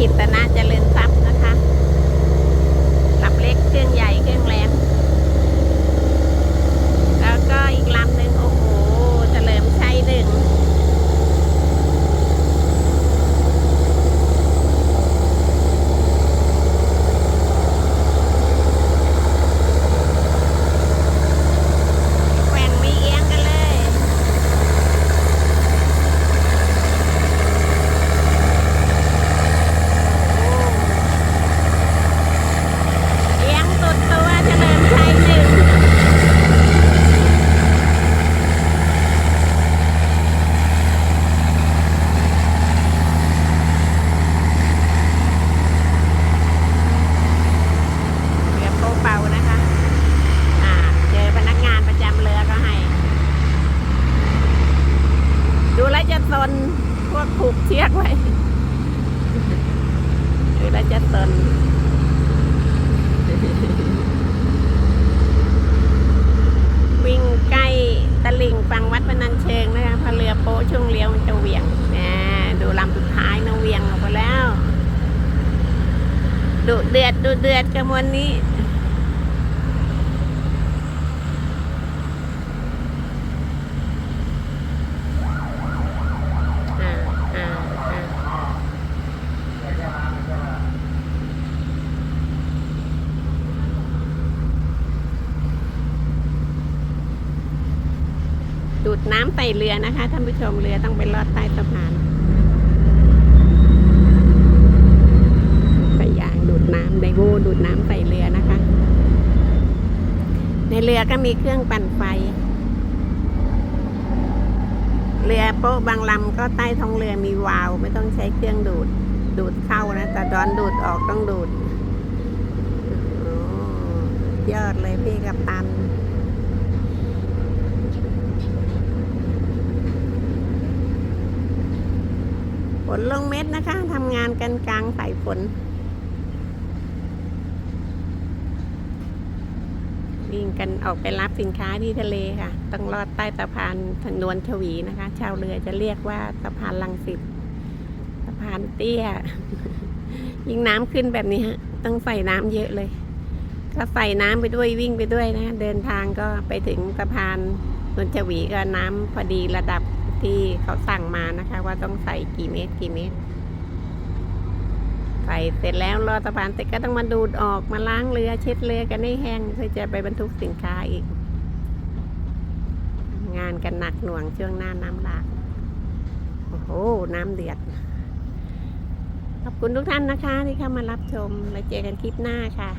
กิตนาเจริญท เชือกไว้คือเราจะตนวิ่งใกล้ตะลิ่งฝั่งวัดพนัญเชิงนะคะพอเรือโป๊ช่วงเลี้ยวมันจะเวียงแหมดูลำสุดท้ายนะเวียงออกไปแล้ว ดุเดือดดุเดือดกระมวลนี้ อ่าอ่าอ่า ดูดน้ำใส่เรือนะคะท่านผู้ชมเรือต้องไปลอดใต้สะพานไปยางดูดน้ำไดโวดูดน้ำใส่เรือนะคะ ในเรือก็มีเครื่องปั่นไฟ เรือโป๊ะบางลำก็ใต้ท้องเรือมีวาล์วไม่ต้องใช้เครื่องดูดดูดเข้านะ แต่ดอนดูดออกต้องดูดยอดเลยพี่กับตัน ฝ นลงเม็ดนะคะทำงานกันกลางสายฝนวิ่งกันออกไปรับสินค้าที่ทะเลค่ะ ต้องลอดใต้สะพานถนวนชวีนะคะ ชาวเรือจะเรียกว่าสะพานลังสิตสะพานเตี้ย ยิ่งน้ำขึ้นแบบนี้ฮะ ต้องใส่น้ำเยอะเลย ก็ใส่น้ำไปด้วยวิ่งไปด้วยนะ เดินทางก็ไปถึงสะพานนนชวีก็น้ำพอดีระดับ ที่เขาสั่งมานะคะ ว่าต้องใส่กี่เมตรกี่เมตรใส่เสร็จแล้วรอสะพานเสร็จก็ต้องมาดูดออกมาล้างเรือเช็ดเรือกันให้แห้งเพื่อจะไปบรรทุกสินค้าอีก งานกันหนักหน่วงช่วงหน้าน้ำหลากโอ้โห น้ำเดือดขอบคุณทุกท่านนะคะที่เข้ามารับชมแล้วเจอกันคลิปหน้าค่ะ